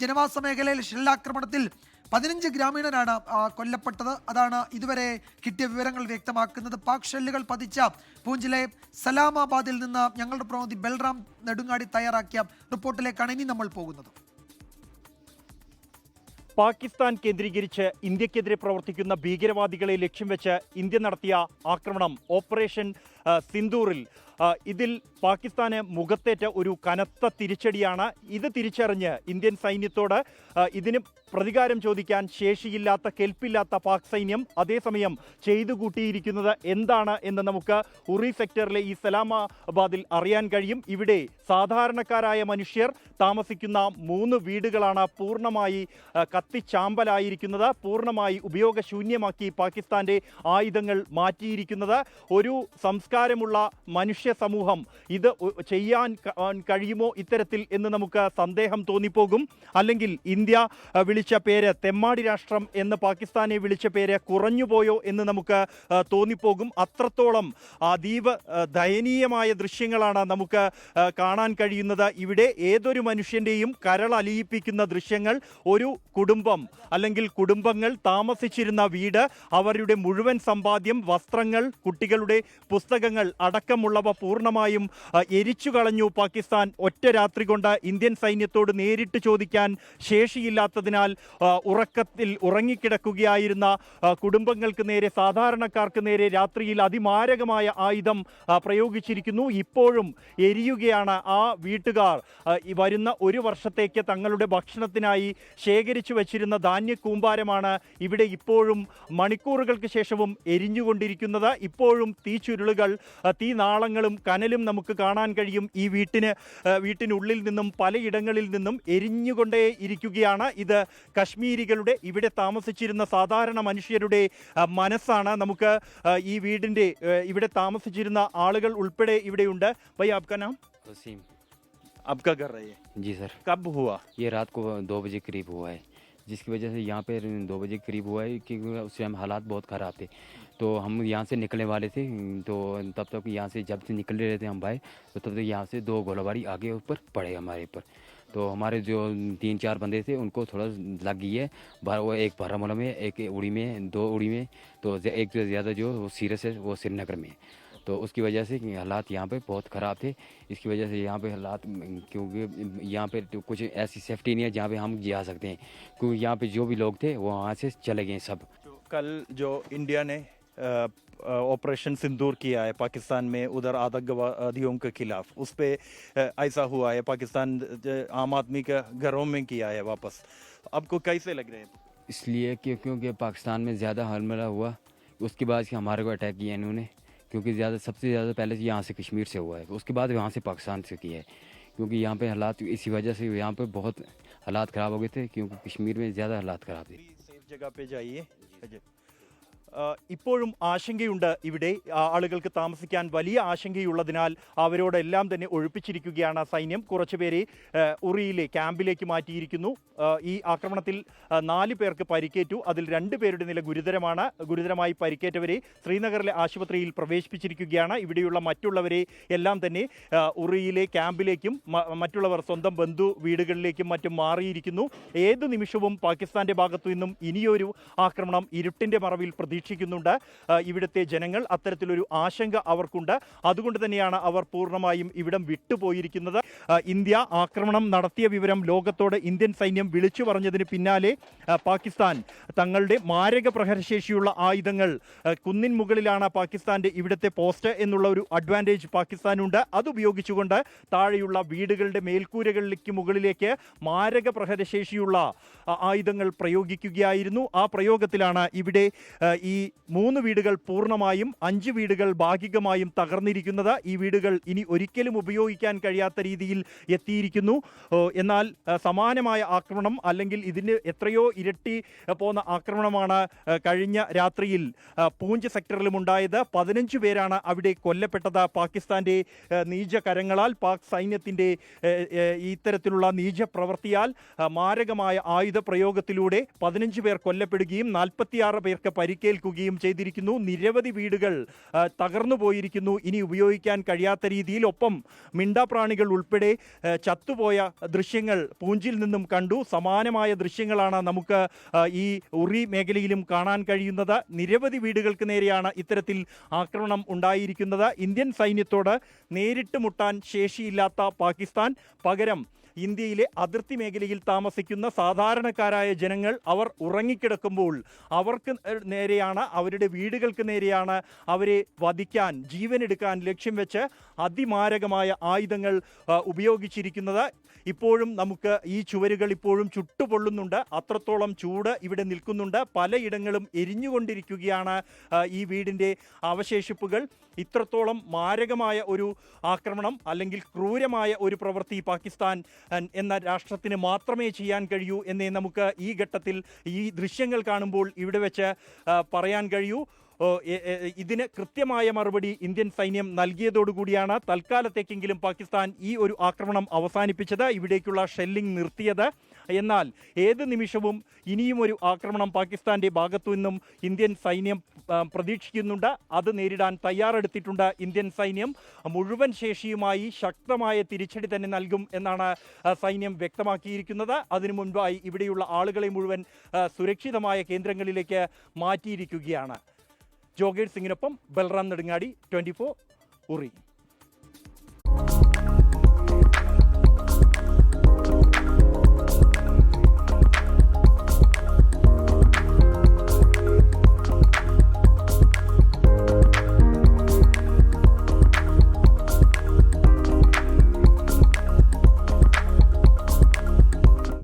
ജനവാസ മേഖലയിൽ ഷെല്ലാക്രമണത്തിൽ പതിനഞ്ച് ഗ്രാമീണരാണ് കൊല്ലപ്പെട്ടത്. അതാണ് ഇതുവരെ കിട്ടിയ വിവരങ്ങൾ വ്യക്തമാക്കുന്നത്. പാക് ഷെല്ലുകൾ പതിച്ച പൂഞ്ചിലെ സലാമാബാദിൽ നിന്ന് ഞങ്ങളുടെ പ്രതിനിധി ബൽറാം നെടുങ്ങാടി തയ്യാറാക്കിയ റിപ്പോർട്ടിലേക്കാണ് ഇനി നമ്മൾ പോകുന്നത്. പാകിസ്ഥാൻ കേന്ദ്രീകരിച്ച് ഇന്ത്യക്കെതിരെ പ്രവർത്തിക്കുന്ന ഭീകരവാദികളെ ലക്ഷ്യം വെച്ച് ഇന്ത്യ നടത്തിയ ആക്രമണം ഓപ്പറേഷൻ സിന്ദൂറിൽ. ഇതിൽ പാകിസ്ഥാന് മുഖത്തേറ്റ ഒരു കനത്ത തിരിച്ചടിയാണ്. ഇത് തിരിച്ചറിഞ്ഞ് ഇന്ത്യൻ സൈന്യത്തോട് ഇതിന് പ്രതികാരം ചോദിക്കാൻ ശേഷിയില്ലാത്ത കെൽപ്പില്ലാത്ത പാക് സൈന്യം അതേസമയം ചെയ്തു കൂട്ടിയിരിക്കുന്നത് എന്താണ് എന്ന് നമുക്ക് ഉറി സെക്ടറിലെ ഈ സലാമാബാദിൽ അറിയാൻ കഴിയും. ഇവിടെ സാധാരണക്കാരായ മനുഷ്യർ താമസിക്കുന്ന മൂന്ന് വീടുകളാണ് പൂർണമായി കത്തിച്ചാമ്പലായിരിക്കുന്നത്. പൂർണമായി ഉപയോഗശൂന്യമാക്കി പാകിസ്ഥാന്റെ ആയുധങ്ങൾ മാറ്റിയിരിക്കുന്നത്. ഒരു സംസ്കാരമുള്ള മനുഷ്യ സമൂഹം ഇത് ചെയ്യാൻ കഴിയുമോ ഇത്തരത്തിൽ എന്ന് നമുക്ക് സന്ദേഹം തോന്നിപ്പോകും. അല്ലെങ്കിൽ ഇന്ത്യ വിളിച്ച പേര് തെമ്മാടി രാഷ്ട്രം എന്ന് പാകിസ്ഥാനെ വിളിച്ച പേര് കുറഞ്ഞുപോയോ എന്ന് നമുക്ക് തോന്നിപ്പോകും. അത്രത്തോളം അതീവ ദയനീയമായ ദൃശ്യങ്ങളാണ് നമുക്ക് കാണാൻ കഴിയുന്നത്. ഇവിടെ ഏതൊരു മനുഷ്യന്റെയും കരളലിയിപ്പിക്കുന്ന ദൃശ്യങ്ങൾ ഒരു കുടുംബം അല്ലെങ്കിൽ കുടുംബങ്ങൾ താമസിച്ചിരുന്ന വീട് അവരുടെ മുഴുവൻ സമ്പാദ്യം വസ്ത്രങ്ങൾ കുട്ടികളുടെ പുസ്തകങ്ങൾ അടക്കമുള്ളവ പൂർണമായും എരിച്ചു കളഞ്ഞു പാകിസ്ഥാൻ ഒറ്റ രാത്രി കൊണ്ട് ഇന്ത്യൻ സൈന്യത്തോട് നേരിട്ട് ചോദിക്കാൻ ശേഷിയില്ലാത്തതിനാൽ ഉറക്കത്തിൽ ഉറങ്ങിക്കിടക്കുകയായിരുന്ന കുടുംബങ്ങൾക്ക് നേരെ സാധാരണക്കാർക്ക് നേരെ രാത്രിയിൽ അതിമാരകമായ ആയുധം പ്രയോഗിച്ചിരിക്കുന്നു. ഇപ്പോഴും എരിയുകയാണ് ആ വീട്ടുകാർ. വരുന്ന ഒരു വർഷത്തേക്ക് തങ്ങളുടെ ഭക്ഷണത്തിനായി ശേഖരിച്ചു വച്ചിരുന്ന ധാന്യ കൂമ്പാരമാണ് ഇവിടെ ഇപ്പോഴും മണിക്കൂറുകൾക്ക് ശേഷവും എരിഞ്ഞുകൊണ്ടിരിക്കുന്നത്. ഇപ്പോഴും തീ തീനാളങ്ങളും കനലും നമുക്ക് കാണാൻ കഴിയും ഈ വീട്ടിന് ആ, വീട്ടിനുള്ളിൽ നിന്നും പലയിടങ്ങളിൽ നിന്നും എരിഞ്ഞുകൊണ്ടേ ഇരിക്കുകയാണ് ഇത് കശ്മീരികളുടെ ഇവിടെ താമസിച്ചിരുന്ന സാധാരണ മനുഷ്യരുടെ ആ, മനസ്സാണ് നമുക്ക് ആ, ഈ വീടിൻ്റെ ആ, ഇവിടെ താമസിച്ചിരുന്ന ആളുകൾ ഉൾപ്പെടെ ഇവിടെയുണ്ട് ഭൈ ആപ്ക നാം वसीम आपका घर है ये जी सर कब हुआ ये रात को दो बजे करीब हुआ है जिसकी वजह से यहाँ पे दो बजे के करीब हुआ है क्योंकि उस टाइम हालात बहुत ख़राब थे। तो हम यहाँ से निकलने वाले थे तो तब तक यहाँ से जब से निकल रहे थे हम भाई तो तब तक यहाँ से दो गोलाबारी आगे ऊपर पड़े हमारे ऊपर। तो हमारे जो तीन चार बंदे थे, उनको थोड़ा लग गई है वो एक बारामूला में, एक उड़ी में, दो उड़ी में तो एक ज़्यादा जो वो है, वो श्रीनगर में तो उसकी वजह से हालात यहाँ पे बहुत ख़राब थे। इसकी वजह से यहाँ पे हालात क्योंकि यहाँ पे तो कुछ ऐसी सेफ्टी नहीं है जहाँ पे हम जा सकते हैं। क्योंकि यहाँ पे जो भी लोग थे वो वहाँ से चले गए सब। जो कल जो इंडिया ने ऑपरेशन सिंदूर किया है पाकिस्तान में उधर आतंकवादियों के खिलाफ उस पर ऐसा हुआ है पाकिस्तान आम आदमी के घरों में किया है वापस। आपको कैसे लग रहे हैं? इसलिए क्योंकि पाकिस्तान में ज़्यादा हमला हुआ उसके बाद हमारे को अटैक किया इन्होंने। क्योंकि ज़्यादा सबसे ज़्यादा पहले तो यहाँ से कश्मीर से हुआ है उसके बाद यहाँ से पाकिस्तान से किया है। क्योंकि यहाँ पे हालात इसी वजह से यहाँ पे बहुत हालात ख़राब हो गए थे क्योंकि कश्मीर में ज़्यादा हालात ख़राब थे। सेफ़ जगह पे जाइए। ഇപ്പോഴും ആശങ്കയുണ്ട് ഇവിടെ. ആളുകൾക്ക് താമസിക്കാൻ വലിയ ആശങ്കയുള്ളതിനാൽ അവരോടെല്ലാം തന്നെ ഒഴിപ്പിച്ചിരിക്കുകയാണ് സൈന്യം. കുറച്ചുപേരെ ഉറിയിലെ ക്യാമ്പിലേക്ക് മാറ്റിയിരിക്കുന്നു. ഈ ആക്രമണത്തിൽ നാല് പേർക്ക് പരിക്കേറ്റു. അതിൽ രണ്ട് പേരുടെ നില ഗുരുതരമാണ്. ഗുരുതരമായി പരിക്കേറ്റവരെ ശ്രീനഗറിലെ ആശുപത്രിയിൽ പ്രവേശിപ്പിച്ചിരിക്കുകയാണ്. ഇവിടെയുള്ള മറ്റുള്ളവരെ എല്ലാം തന്നെ ഉറിയിലെ ക്യാമ്പിലേക്കും മറ്റുള്ളവർ സ്വന്തം ബന്ധു വീടുകളിലേക്കും മറ്റും മാറിയിരിക്കുന്നു. ഏത് നിമിഷവും പാകിസ്ഥാന്റെ ഭാഗത്തു നിന്നും ഇനിയൊരു ആക്രമണം ഇരുട്ടിന്റെ മറവിൽ പ്രതീക്ഷിക്കുന്നുണ്ട് ആ, ഇവിടുത്തെ ജനങ്ങൾ അത്തരത്തിലൊരു ആശങ്ക അവർക്കുണ്ട്. അതുകൊണ്ട് തന്നെയാണ് അവർ പൂർണമായും ഇവിടം വിട്ടുപോയിരിക്കുന്നത്. ഇന്ത്യ ആക്രമണം നടത്തിയ വിവരം ലോകത്തോട് ഇന്ത്യൻ സൈന്യം വിളിച്ചു പറഞ്ഞതിന് പിന്നാലെ പാകിസ്ഥാൻ തങ്ങളുടെ മാരക പ്രഹരശേഷിയുള്ള ആയുധങ്ങൾ കുന്നിൻ മുകളിലാണ് പാകിസ്ഥാന്റെ ഇവിടുത്തെ പോസ്റ്റ് എന്നുള്ള ഒരു അഡ്വാന്റേജ് പാകിസ്ഥാനുണ്ട്. അതുപയോഗിച്ചുകൊണ്ട് താഴെയുള്ള വീടുകളുടെ മേൽക്കൂരകളിലേക്ക് മുകളിലേക്ക് മാരക പ്രഹരശേഷിയുള്ള ആയുധങ്ങൾ പ്രയോഗിക്കുകയായിരുന്നു. ആ പ്രയോഗത്തിലാണ് ഇവിടെ ആ, ഈ മൂന്ന് വീടുകൾ പൂർണമായും അഞ്ച് വീടുകൾ ഭാഗികമായും തകർന്നിരിക്കുന്നത് ഈ വീടുകൾ ഇനി ഒരിക്കലും ഉപയോഗിക്കാൻ കഴിയാത്ത രീതിയിൽ എത്തിയിരിക്കുന്നു. എന്നാൽ സമാനമായ ആക്രമണം അല്ലെങ്കിൽ ഇതിന് എത്രയോ ഇരട്ടി പോകുന്ന ആക്രമണമാണ് കഴിഞ്ഞ രാത്രിയിൽ പൂഞ്ച് സെക്ടറിലും ഉണ്ടായത്. പതിനഞ്ച് പേരാണ് അവിടെ കൊല്ലപ്പെട്ടത്. പാകിസ്ഥാന്റെ ആ, നീച കരങ്ങളാൽ പാക് ഏ, ഇത്തരത്തിലുള്ള നീച പ്രവൃത്തിയാൽ മാരകമായ ആയുധ പ്രയോഗത്തിലൂടെ പതിനഞ്ച് പേർ കൊല്ലപ്പെടുകയും നാൽപ്പത്തിയാറ് പേർക്ക് പരിക്കേൽക്കുകയും നിൽക്കുകയും ചെയ്തിരിക്കുന്നു. നിരവധി വീടുകൾ തകർന്നു പോയിരിക്കുന്നു. ഇനി ഉപയോഗിക്കാൻ കഴിയാത്ത രീതിയിൽ ഒപ്പം മിണ്ടാപ്രാണികൾ ഉൾപ്പെടെ ചത്തുപോയ ദൃശ്യങ്ങൾ പൂഞ്ചിൽ നിന്നും കണ്ടു. സമാനമായ ദൃശ്യങ്ങളാണ് നമുക്ക് ഈ ഉറി മേഖലയിലും കാണാൻ കഴിയുന്നത്. നിരവധി വീടുകൾക്ക് നേരെയാണ് ഇത്തരത്തിൽ ആക്രമണം ഉണ്ടായിരിക്കുന്നത്. ഇന്ത്യൻ സൈന്യത്തോട് നേരിട്ട് മുട്ടാൻ ശേഷിയില്ലാത്ത പാകിസ്ഥാൻ. പകരം ഇന്ത്യയിലെ അതിർത്തി മേഖലയിൽ താമസിക്കുന്ന സാധാരണക്കാരായ ജനങ്ങൾ അവർ ഉറങ്ങിക്കിടക്കുമ്പോൾ അവർക്ക് നേരെയാണ് അവരുടെ വീടുകൾക്ക് നേരെയാണ് അവരെ വധിക്കാൻ ജീവനെടുക്കാൻ ലക്ഷ്യം വെച്ച് അതിമാരകമായ ആയുധങ്ങൾ ഉപയോഗിച്ചിരിക്കുന്നത്. ഇപ്പോഴും നമുക്ക് ഈ ചുവരുകൾ ഇപ്പോഴും ചുട്ടുപൊള്ളുന്നുണ്ട്. അത്രത്തോളം ചൂട് ഇവിടെ നിൽക്കുന്നുണ്ട്. പലയിടങ്ങളും എരിഞ്ഞുകൊണ്ടിരിക്കുകയാണ് ഈ വീടിന്റെ അവശേഷിപ്പുകൾ. ഇത്രത്തോളം മാരകമായ ഒരു ആക്രമണം അല്ലെങ്കിൽ ക്രൂരമായ ഒരു പ്രവൃത്തി പാകിസ്ഥാൻ എന്ന രാഷ്ട്രത്തിന് മാത്രമേ ചെയ്യാൻ കഴിയൂ എന്നേ നമുക്ക് ഈ ഘട്ടത്തിൽ ഈ ദൃശ്യങ്ങൾ കാണുമ്പോൾ ഇവിടെ വെച്ച് പറയാൻ കഴിയൂ. ഇതിന് കൃത്യമായ മറുപടി ഇന്ത്യൻ സൈന്യം നൽകിയതോടുകൂടിയാണ് തൽക്കാലത്തേക്കെങ്കിലും പാകിസ്ഥാൻ ഈ ഒരു ആക്രമണം അവസാനിപ്പിച്ചത് ഇവിടേക്കുള്ള ഷെല്ലിംഗ് നിർത്തിയത്. എന്നാൽ ഏത് നിമിഷവും ഇനിയും ഒരു ആക്രമണം പാകിസ്ഥാന്റെ ഭാഗത്തു നിന്നും ഇന്ത്യൻ സൈന്യം പ്രതീക്ഷിക്കുന്നുണ്ട്. അത് നേരിടാൻ തയ്യാറെടുത്തിട്ടുണ്ട് ഇന്ത്യൻ സൈന്യം. മുഴുവൻ ശേഷിയുമായി ശക്തമായ തിരിച്ചടി തന്നെ നൽകും എന്നാണ് സൈന്യം വ്യക്തമാക്കിയിരിക്കുന്നത്. അതിനു മുൻപായി ഇവിടെയുള്ള ആളുകളെ മുഴുവൻ സുരക്ഷിതമായ കേന്ദ്രങ്ങളിലേക്ക് മാറ്റിയിരിക്കുകയാണ്. ജോഗേഷ് സിംഗിനൊപ്പം ബൽറാം നെടുങ്ങാടി ട്വന്റി ഫോർ ഉറി.